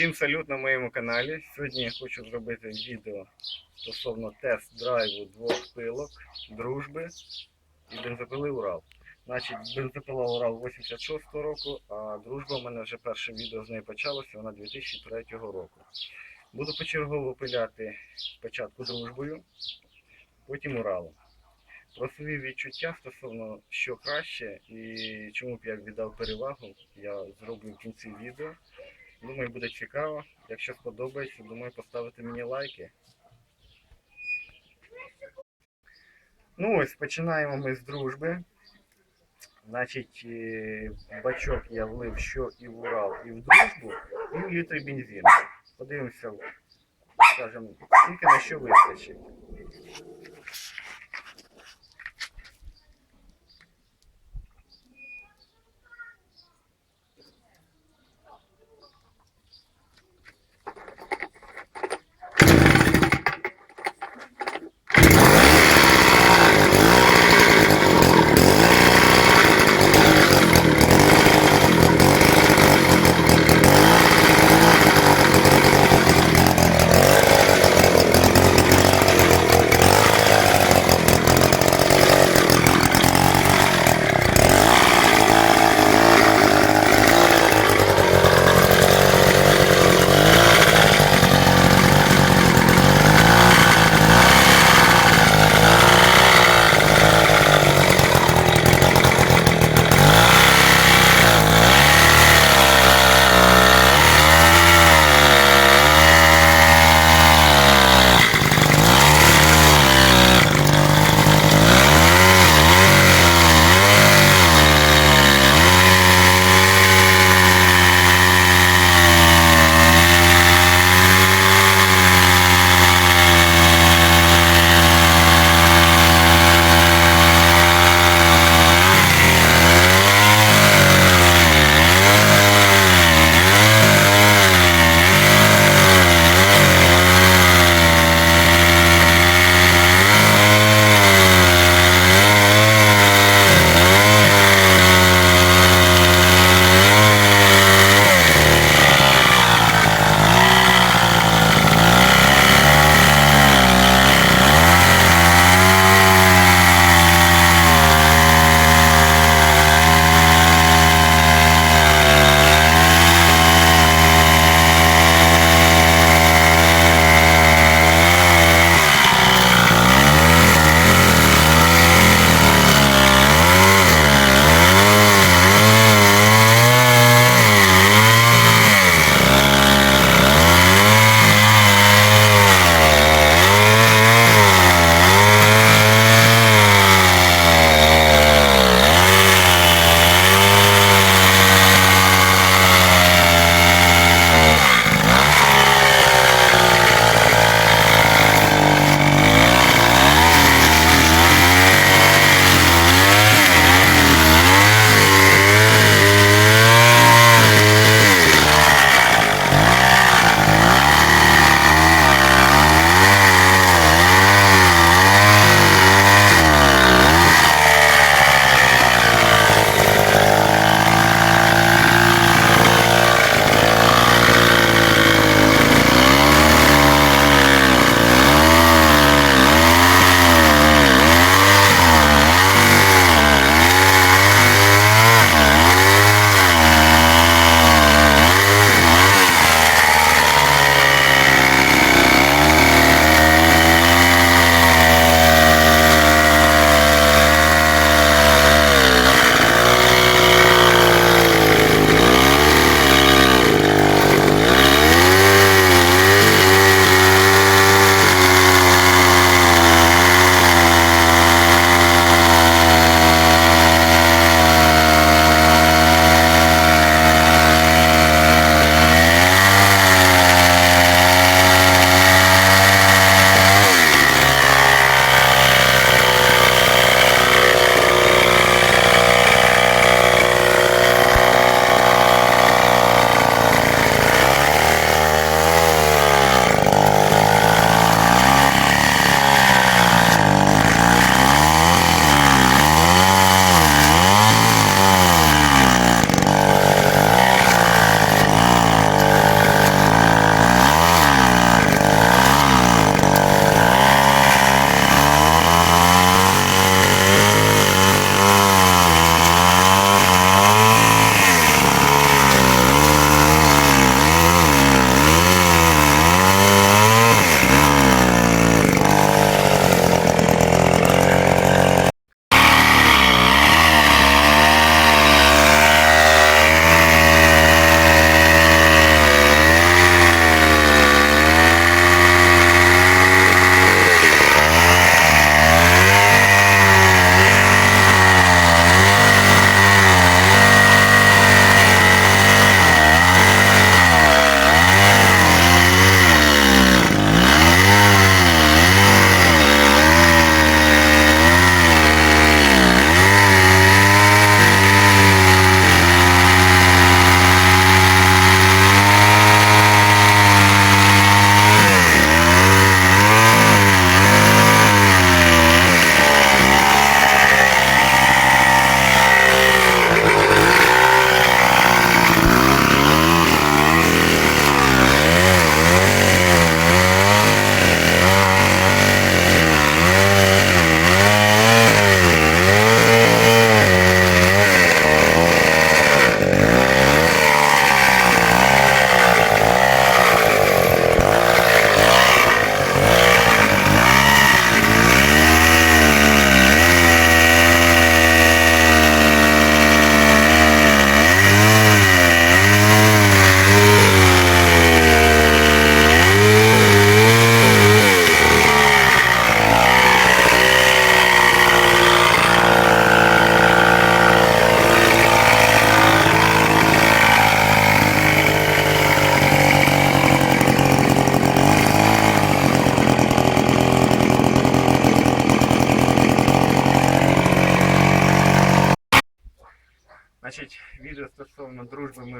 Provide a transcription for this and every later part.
Всім салют на моєму каналі. Сьогодні я хочу зробити відео стосовно тест-драйву двох пилок, дружби і бензопили Урал. Значить, бензопила Урал 86 року, а дружба у мене вже перше відео з нею почалося, вона 2003 року. Буду почергово пиляти спочатку дружбою, потім Уралом. Про свої відчуття стосовно що краще і чому б я віддав перевагу, я зроблю в кінці відео. Думаю, буде цікаво. Якщо сподобається, думаю, поставити мені лайки. Ну ось, починаємо ми з дружби. Значить, е, бачок я влив що і в Урал, і в дружбу, і в літр бензину. Подивимося, скажімо, скільки на що вистачить.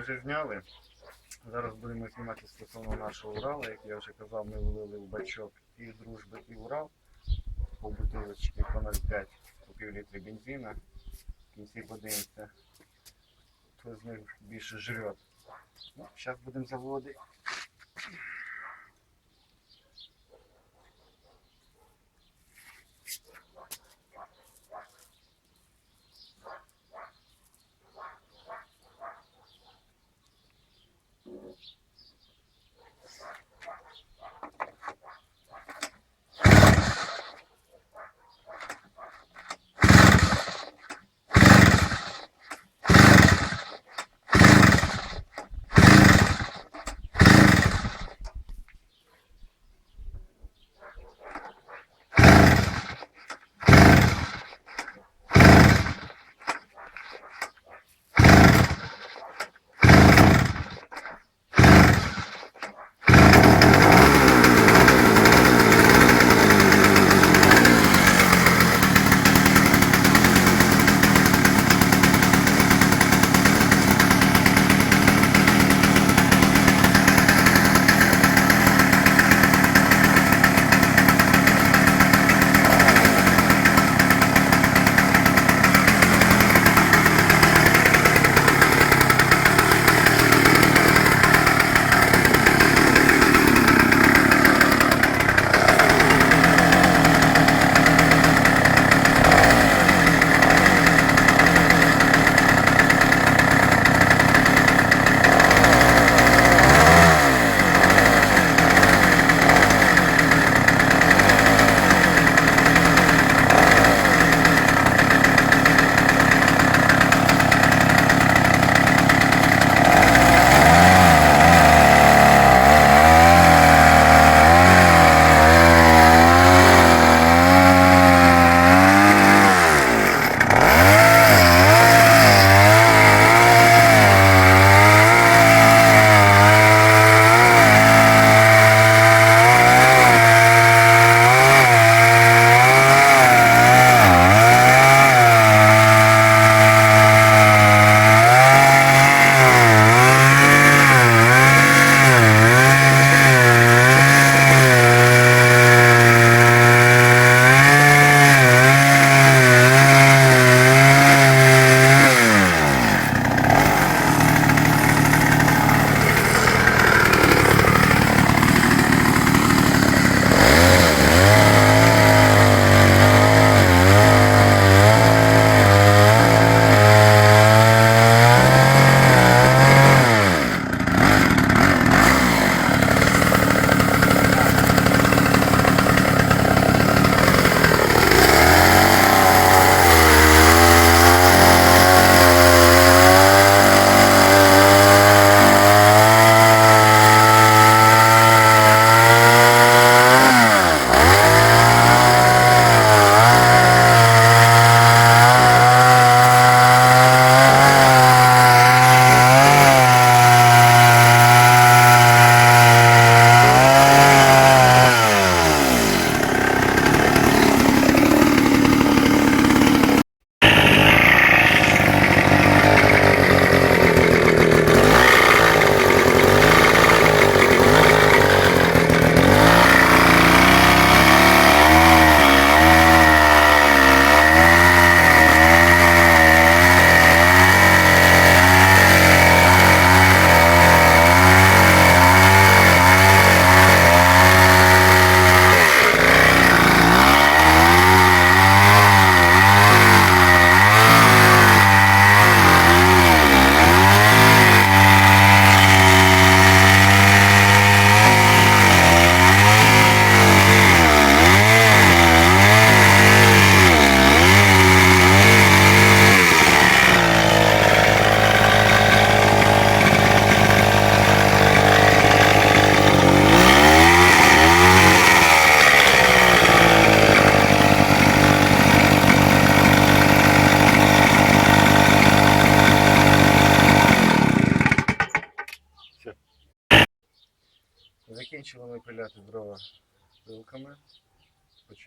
Ми вже зняли. Зараз будемо знімати стосовно нашого Урала, як я вже казав, ми влили в бачок і дружби, і Урал по бутилочці по 0,5 по пів літри бензина. В кінці подивимося, хто з них більше жрет. Ну, зараз будемо заводити.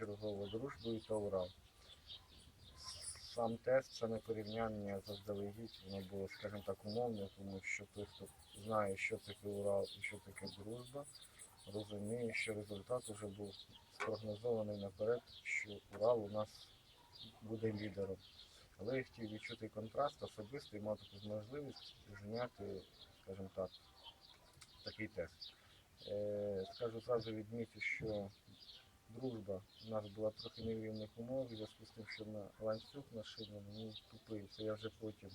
Пилками, почергово дружбою та урал. сам тест, саме порівняння заздалегідь, воно було, скажімо так, умовне, тому що той, хто знає, що таке Урал і що таке дружба, розуміє, що результат вже був спрогнозований наперед, що Урал у нас буде лідером. Але я хотів відчути контраст особисто і таку можливість зняти, скажімо так, такий тест. Е, скажу зразу відмітити, що дружба у нас була трохи нерівних умов, в зв'язку з тим, що на ланцюг на шині мені тупив. Це я вже потім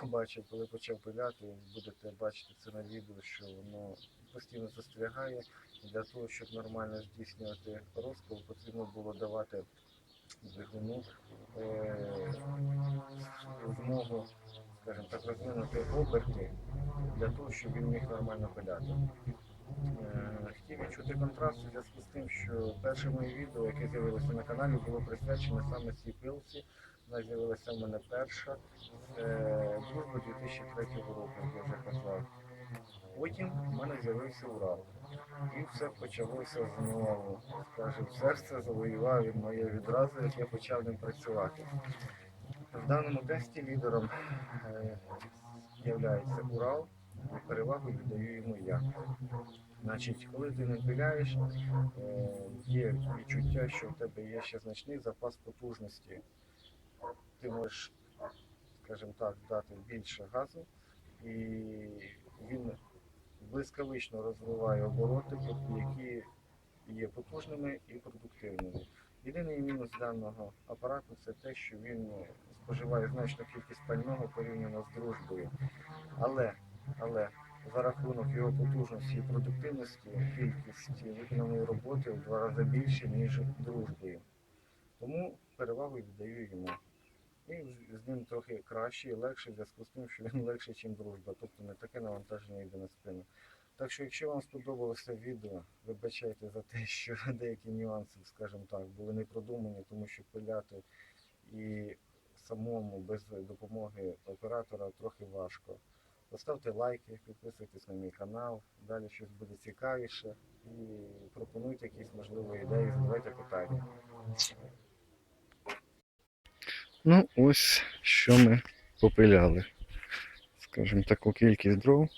побачив, коли почав пиляти, будете бачити це на відео, що воно постійно застрягає. І для того, щоб нормально здійснювати розпил, потрібно було давати двигуну е, змогу, скажімо так, розвинути оберти для того, щоб він міг нормально пиляти. Е, Хотів відчути контраст у зв'язку з тим, що перше моє відео, яке з'явилося на каналі, було присвячене саме цій пилці. Вона з'явилася в мене перша. Це дружба 2003 року, як я вже казав. Потім в мене з'явився Урал. І все почалося знову. Скажем, серце завоював він моє відразу, як я почав ним працювати. В даному тесті лідером е, Урал, і перевагу віддаю йому я. Значить, коли ти не пиляєш, е, є відчуття, що в тебе є ще значний запас потужності. Ти можеш, скажімо так, дати більше газу, і він блискавично розвиває обороти, які є потужними і продуктивними. Єдиний мінус даного апарату це те, що він споживає значну кількість пального порівняно з дружбою. Але, але за рахунок його потужності і продуктивності кількість виконаної роботи в два рази більше, ніж дружбою. Тому перевагу віддаю йому. І з- ним трохи краще і легше в зв'язку з тим, що він легше, ніж дружба, тобто не таке навантаження йде на спину. Так що, якщо вам сподобалося відео, вибачайте за те, що деякі нюанси, скажімо так, були не продумані, тому що пиляти і самому без допомоги оператора трохи важко. Поставте лайки, підписуйтесь на мій канал, далі щось буде цікавіше і пропонуйте якісь можливі ідеї, задавайте питання. Ну, ось що ми попиляли. Скажімо, таку кількість дров